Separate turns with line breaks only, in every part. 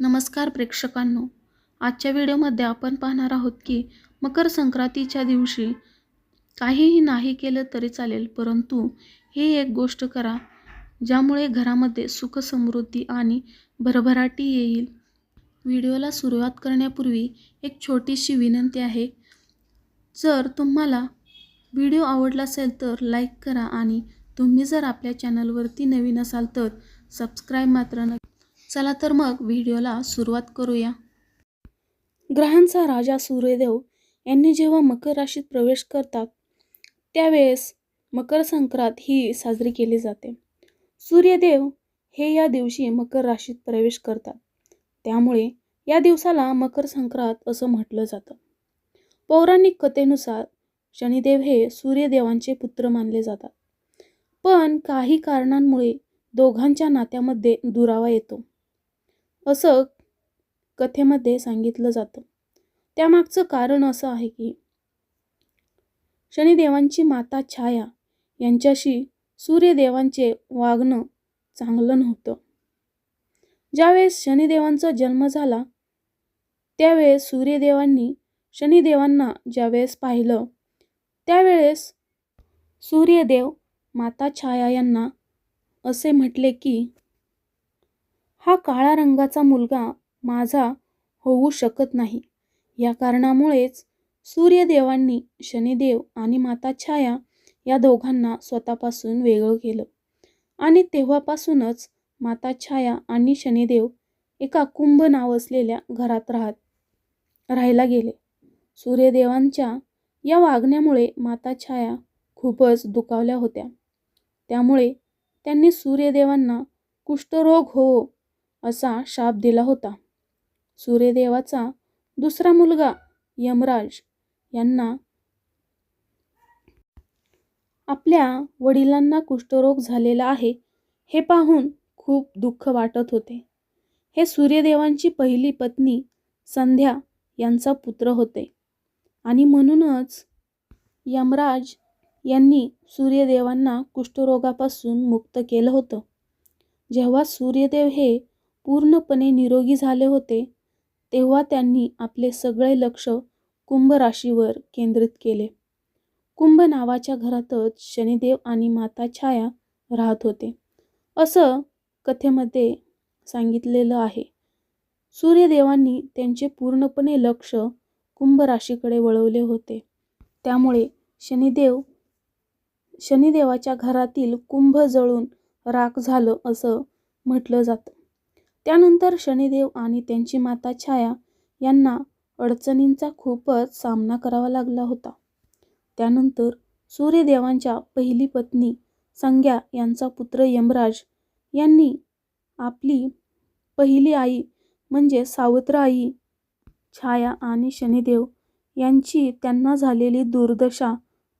नमस्कार प्रेक्षकांनो. आजच्या व्हिडिओमध्ये आपण पाहणार आहोत की मकर संक्रांतीच्या दिवशी काहीही नाही केलं तरी चालेल परंतु ही एक गोष्ट करा ज्यामुळे घरामध्ये सुख समृद्धी आणि भरभराटी येईल. व्हिडिओला सुरुवात करण्यापूर्वी एक छोटीशी विनंती आहे. जर तुम्हाला व्हिडिओ आवडला असेल तर लाईक करा आणि तुम्ही जर आपल्या चॅनलवरती नवीन असाल तर सबस्क्राईब मात्र न चला तर मग व्हिडिओला सुरुवात करूया. ग्रहांचा राजा सूर्यदेव यांनी जेव्हा मकर राशीत प्रवेश करतात त्यावेळेस मकर संक्रांत ही साजरी केली जाते. सूर्यदेव हे या दिवशी मकर राशीत प्रवेश करतात. त्यामुळे या दिवसाला मकर संक्रांत असं म्हटलं जातं. पौराणिक कथेनुसार शनिदेव हे सूर्यदेवांचे पुत्र मानले जातात. पण काही कारणांमुळे दोघांच्या नात्यामध्ये दुरावा येतो. असं कथेमध्ये सांगितलं जातं. त्यामागचं कारण असं आहे की शनिदेवांची माता छाया यांच्याशी सूर्यदेवांचे वागणं चांगलं नव्हतं. ज्यावेळेस शनिदेवांचा जन्म झाला त्यावेळेस सूर्यदेवांनी शनिदेवांना ज्यावेळेस पाहिलं त्यावेळेस सूर्यदेव माता छाया यांना असे म्हटले की हा काळा रंगाचा मुलगा माझा होऊ शकत नाही. या कारणामुळेच सूर्यदेवांनी शनिदेव आणि माता छाया या दोघांना स्वतःपासून वेगळं केलं. आणि तेव्हापासूनच माता छाया आणि शनिदेव एका कुंभ नाव असलेल्या घरात राहत राहायला गेले. सूर्यदेवांच्या या वागण्यामुळे माता छाया खूपच दुखावल्या होत्या. त्यामुळे त्यांनी सूर्यदेवांना कुष्ठरोग हो असा शाप दिला होता. सूर्यदेवाचा दुसरा मुलगा यमराज यांना आपल्या वडिलांना कुष्ठरोग झालेला आहे हे पाहून खूप दुःख वाटत होते. हे सूर्यदेवांची पहिली पत्नी संध्या यांचा पुत्र होते. आणि म्हणूनच यमराज यांनी सूर्यदेवांना कुष्ठरोगापासून मुक्त केलं होतं. जेव्हा सूर्यदेव हे पूर्णपणे निरोगी झाले होते तेव्हा त्यांनी आपले सगळे लक्ष कुंभ राशीवर केंद्रित केले. कुंभ नावाच्या घरातच शनिदेव आणि माता छाया राहत होते. असं कथेमध्ये सांगितलेलं आहे. सूर्यदेवांनी त्यांचे पूर्णपणे लक्ष कुंभ राशीकडे वळवले होते. त्यामुळे शनिदेव शनिदेवाच्या घरातील कुंभ जळून राख झालं असं म्हटलं जातं. त्यानंतर शनिदेव आणि त्यांची माता छाया यांना अडचणींचा खूपच सामना करावा लागला होता. त्यानंतर सूर्यदेवांच्या पहिली पत्नी संज्ञा यांचा पुत्र यमराज यांनी आपली पहिली आई म्हणजे सावत्र आई छाया आणि शनिदेव यांची त्यांना झालेली दुर्दशा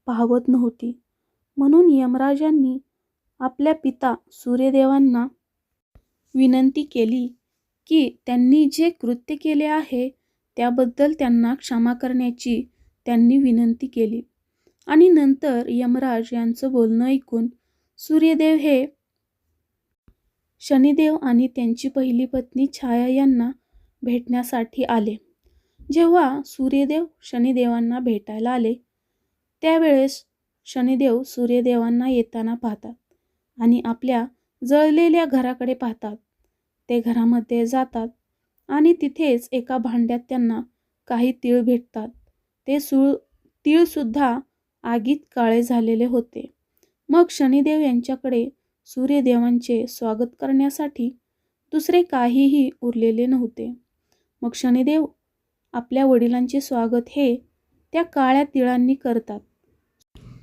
पाहवत नव्हती. म्हणून यमराजांनी आपल्या पिता सूर्यदेवांना विनंती केली की त्यांनी जे कृत्य केले आहे त्याबद्दल त्यांना क्षमा करण्याची त्यांनी विनंती केली. आणि नंतर यमराज यांचं बोलणं ऐकून सूर्यदेव हे शनिदेव आणि त्यांची पहिली पत्नी छाया यांना भेटण्यासाठी आले. जेव्हा सूर्यदेव शनिदेवांना भेटायला आले त्यावेळेस शनिदेव सूर्यदेवांना येताना पाहतात आणि आपल्या जळलेल्या घराकडे पाहतात. ते घरामध्ये जातात आणि तिथेच एका भांड्यात त्यांना काही तीळ भेटतात. ते सूळ तीळसुद्धा आगीत काळे झालेले होते. मग शनिदेव यांच्याकडे सूर्यदेवांचे स्वागत करण्यासाठी दुसरे काहीही उरलेले नव्हते. मग शनिदेव आपल्या वडिलांचे स्वागत हे त्या काळ्या तिळांनी करतात.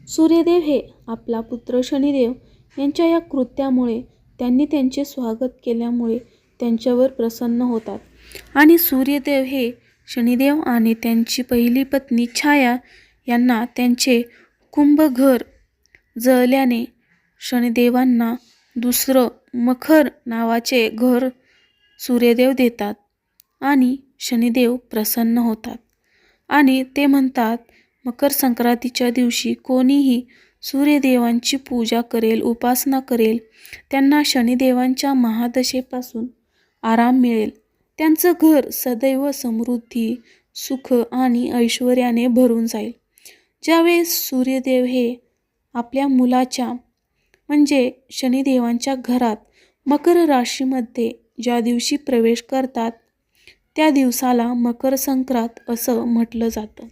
सूर्यदेव हे आपला पुत्र शनिदेव यांच्या या कृत्यामुळे त्यांनी त्यांचे स्वागत केल्यामुळे त्यांच्यावर प्रसन्न होतात. आणि सूर्यदेव हे शनिदेव आणि त्यांची पहिली पत्नी छाया यांना त्यांचे कुंभघर जळल्याने शनिदेवांना दुसरं मखर नावाचे घर सूर्यदेव देतात आणि शनिदेव प्रसन्न होतात. आणि ते म्हणतात मकर संक्रांतीच्या दिवशी कोणीही सूर्यदेवांची पूजा करेल उपासना करेल. त्यांना शनिदेवांच्या महादशेपासून आराम मिळेल. त्यांचं घर सदैव समृद्धी सुख आणि ऐश्वर्याने भरून जाईल. ज्यावेळेस सूर्यदेव हे आपल्या मुलाच्या म्हणजे शनिदेवांच्या घरात मकर राशीमध्ये ज्या दिवशी प्रवेश करतात त्या दिवसाला मकर संक्रांत असं म्हटलं जातं.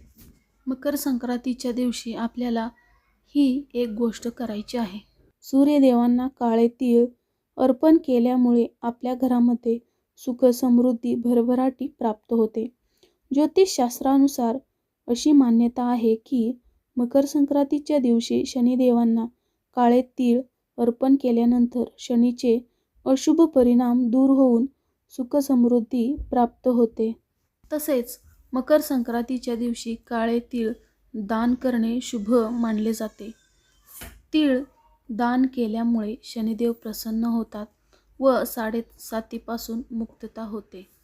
मकर संक्रांतीच्या दिवशी आपल्याला ही एक गोष्ट करायची आहे. सूर्यदेवांना काळे तीळ अर्पण केल्यामुळे आपल्या घरामध्ये सुख समृद्धी भरभराटी प्राप्त होते. ज्योतिषशास्त्रानुसार अशी मान्यता आहे की मकर संक्रांतीच्या दिवशी शनिदेवांना काळे तीळ अर्पण केल्यानंतर शनीचे अशुभ परिणाम दूर होऊन सुखसमृद्धी प्राप्त होते. तसेच मकर संक्रांतीच्या दिवशी काळे तीळ दान करणे शुभ मानले जाते. तीळ दान केल्यामुळे शनिदेव प्रसन्न होतात व साडेसातीपासून मुक्तता होते.